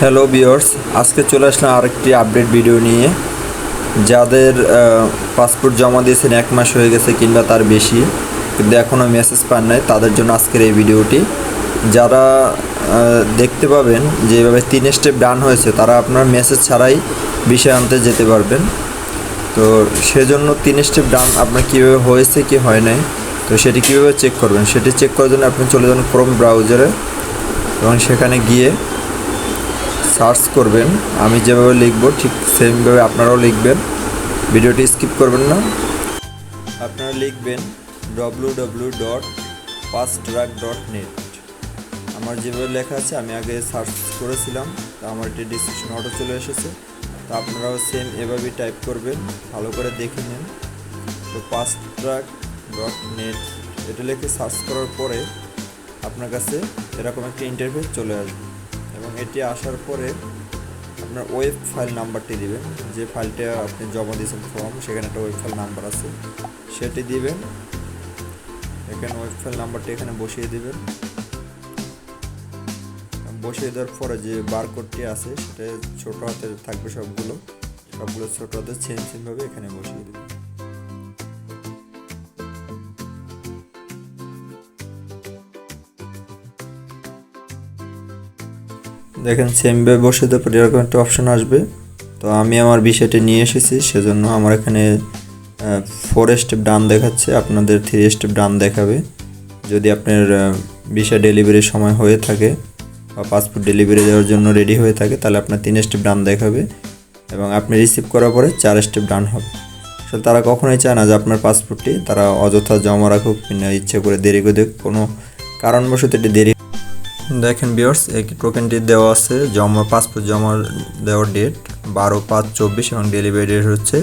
Hello বিয়র্স আজকে চলে আসলাম আরেকটি আপডেট ভিডিও নিয়ে। যাদের পাসপোর্ট জমা দিয়েছেন এক মাস হয়ে গেছে কিংবা তার বেশি, কিন্তু এখনও মেসেজ পান নাই, তাদের জন্য আজকের এই ভিডিওটি যারা দেখতে পাবেন যে এভাবে তিন স্টেপ ডান হয়েছে, তারা আপনার মেসেজ ছাড়াই বিষয় আনতে যেতে পারবেন। তো সেজন্য তিন স্টেপ ডান আপনার কীভাবে হয়েছে কি হয় নাই, তো সেটি কীভাবে চেক করবেন, সেটি চেক করার জন্য আপনি চলে যান ক্রোম ব্রাউজারে এবং সেখানে গিয়ে সার্চ করবেন। আমি যেভাবে লিখব, ঠিক সেমভাবে আপনারাও লিখবেন। ভিডিওটি স্কিপ করবেন না। আপনারা লিখবেন W W dot Fastrack dot net আমার যেভাবে লেখা আছে, আমি আগে সার্চ করেছিলাম, তা আমার এটি ডিসক্রিপশন অটো চলে এসেছে। তো আপনারাও সেম এভাবেই টাইপ করবেন, ভালো করে দেখে নিন। তো ফাস্ট্রাক ডট নেট এটা লিখে সার্চ করার পরে আপনার কাছে এরকম একটা ইন্টারফেস চলে আসবে। এটি আসার পরে আপনার ওয়েব ফাইল নাম্বারটি দিবেন। যে ফাইলটা আপনি জমা দিয়েছেন ফর্ম সেখানে একটা ওয়েব ফাইল নাম্বার আছে। সেটি দিবেন। এখানে ওয়েব ফাইল নাম্বারটি এখানে বসিয়ে দিবেন। বসিয়ে দেওয়ার পরে যে বারকোডটি আছে, সেটা ছোটো হাতের থাকবে সবগুলো। সবগুলো ছোটো হাতে সেম সেমভাবে এখানে বসিয়ে দেবেন। দেখেন সেমভাবে বসে দেওয়ার এরকম একটা অপশন আসবে। তো আমি আমার বিষয়টি নিয়ে এসেছি, সেজন্য আমার এখানে ফোর স্টেপ ডান দেখাচ্ছে, আপনাদের থ্রি স্টেপ ডান দেখাবে। যদি আপনার বিষয় ডেলিভারির সময় হয়ে থাকে বা পাসপোর্ট ডেলিভারি দেওয়ার জন্য রেডি হয়ে থাকে, তাহলে আপনার তিন স্টেপ ডান দেখাবে এবং আপনি রিসিভ করার পরে চার স্টেপ ডান হবে। আসলে তারা কখনোই চায় না যে আপনার পাসপোর্টটি তারা অযথা জমা রাখুক ইচ্ছে করে দেরি করে কোনো কারণবশত এটি দেরি দেখেন বিয়ার্স এই টোকেনটি দেওয়া আছে, জমা পাসপোর্ট জমা দেওয়ার ডেট বারো পাঁচ চব্বিশ এবং ডেলিভারি ডেট হচ্ছে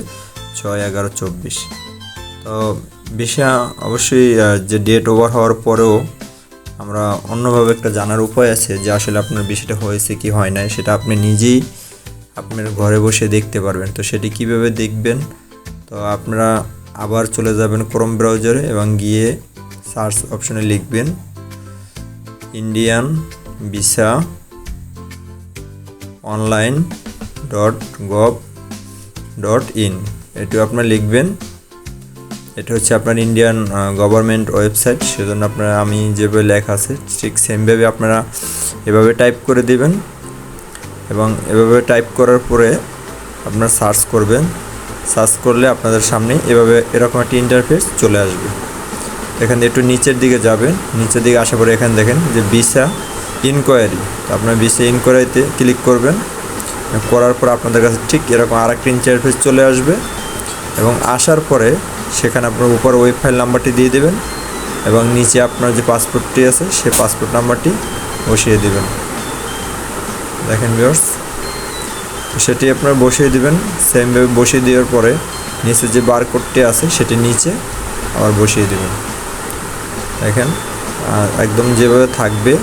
ছয় এগারো চব্বিশ। তো বিষয় অবশ্যই যে ডেট ওভার হওয়ার পরেও আমরা অন্যভাবে একটা জানার উপায় আছে যে আসলে আপনার বিষয়টা হয়েছে কি হয় নাই, সেটা আপনি নিজেই আপনার ঘরে বসে দেখতে পারবেন। তো সেটি কীভাবে দেখবেন? তো আপনারা আবার চলে যাবেন ক্রোম ব্রাউজারে এবং গিয়ে সার্চ অপশনে লিখবেন Indian visa online dot gov dot in এটি আপনার লিখবেন। এটা হচ্ছে আপনার ইন্ডিয়ান গভর্নমেন্ট ওয়েবসাইট সেজন্য আপনারা আমি যেভাবে লেখা আছে, ঠিক সেমভাবে আপনারা এভাবে টাইপ করে দিবেন এবং এভাবে টাইপ করার পরে আপনারা সার্চ করবেন। সার্চ করলে আপনাদের সামনে এভাবে এরকম একটা ইন্টারফেস চলে আসবে। এখান থেকে একটু নিচের দিকে যাবেন। নিচের দিকে আসার পরে এখানে দেখেন যে ভিসা ইনকোয়ারি তো আপনার ভিসা ইনকোয়ারিতে ক্লিক করবেন। করার পর আপনাদের কাছে ঠিক এরকম আর একটা ইন্টারফেস চলে আসবে। এবং আসার পরে সেখানে আপনার উপর ওয়েব ফাইল নাম্বারটি দিয়ে দেবেন। এবং নিচে আপনার যে পাসপোর্টটি আছে সেই পাসপোর্ট নাম্বারটি বসিয়ে দেবেন। দেখেন ভিউয়ার্স সেটি আপনার বসিয়ে দেবেন। সেমভাবে বসিয়ে দেওয়ার পরে নিচে যে বারকোডটি আছে, সেটি নিচে আবার বসিয়ে দেবেন। দেখেন, আর একদম যেভাবে থাকবে,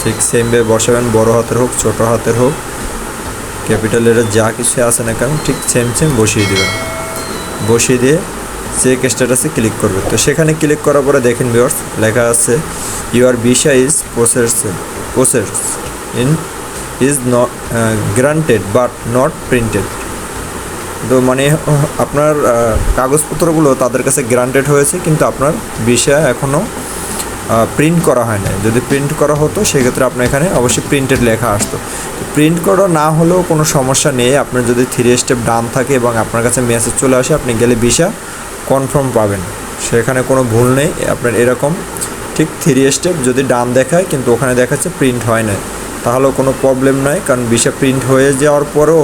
ঠিক সেমভাবে বসাবেন, বড় হাতের হোক, ছোট হাতের হোক ক্যাপিটাল যা কিছু আছে না কেন, ঠিক সেম সেম বসিয়ে দেবেন। বসিয়ে দিয়ে চেক স্ট্যাটাসে ক্লিক করবে। তো সেখানে ক্লিক করার পরে দেখেন ভিউয়ার্স লেখা আছে your visa is process process in is not granted but not printed তো মানে আপনার কাগজপত্রগুলো তাদের কাছে গ্রান্টেড হয়েছে, কিন্তু আপনার ভিসা এখনও প্রিন্ট করা হয় নাই। যদি প্রিন্ট করা হতো, সেক্ষেত্রে আপনার এখানে অবশ্যই প্রিন্টেড লেখা আসতো। প্রিন্ট করা না হলেও কোনো সমস্যা নেই। আপনার যদি থ্রি স্টেপ ডান থাকে এবং আপনার কাছে মেসেজ চলে আসে, আপনি গেলে ভিসা কনফার্ম পাবেন। সেখানে কোনো ভুল নেই। আপনার এরকম ঠিক থ্রি স্টেপ যদি ডান দেখায়, কিন্তু ওখানে দেখাচ্ছে প্রিন্ট হয় না তাহলেও কোনো প্রবলেম নয় কারণ ভিসা প্রিন্ট হয়ে যাওয়ার পরেও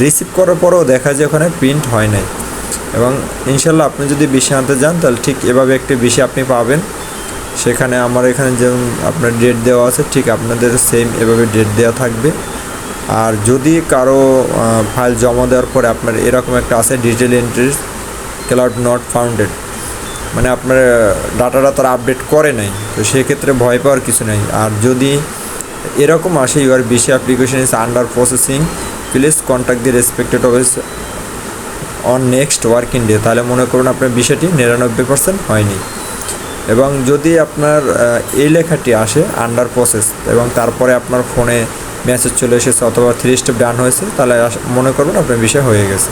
রিসিভ করার পরেও দেখা যায় ওখানে প্রিন্ট হয় নাই। এবং ইনশাল্লাহ আপনি যদি বিষয় আনতে যান, তাহলে ঠিক এভাবে একটি বিষয় আপনি পাবেন। সেখানে আমার এখানে যেমন আপনার ডেট দেওয়া আছে, ঠিক আপনাদের সেম এভাবে ডেট দেওয়া থাকবে। আর যদি কারও ফাইল জমা দেওয়ার পরে আপনার এরকম একটা আছে detail entries could not founded মানে আপনার ডাটাটা তারা আপডেট করে নাই, তো সেক্ষেত্রে ভয় পাওয়ার কিছু নেই। আর যদি এরকম আসে your visa application is under processing please contact the respected office on next working day তাহলে মনে করুন আপনার বিষয়টি নিরানব্বই পার্সেন্ট হয়নি। এবং যদি আপনার এই লেখাটি আসে আন্ডার প্রসেস এবং তারপরে আপনার ফোনে মেসেজ চলে এসেছে অথবা থ্রি স্টেপ ডান হয়েছে, তাহলে মনে করবেন আপনার বিষয় হয়ে গেছে।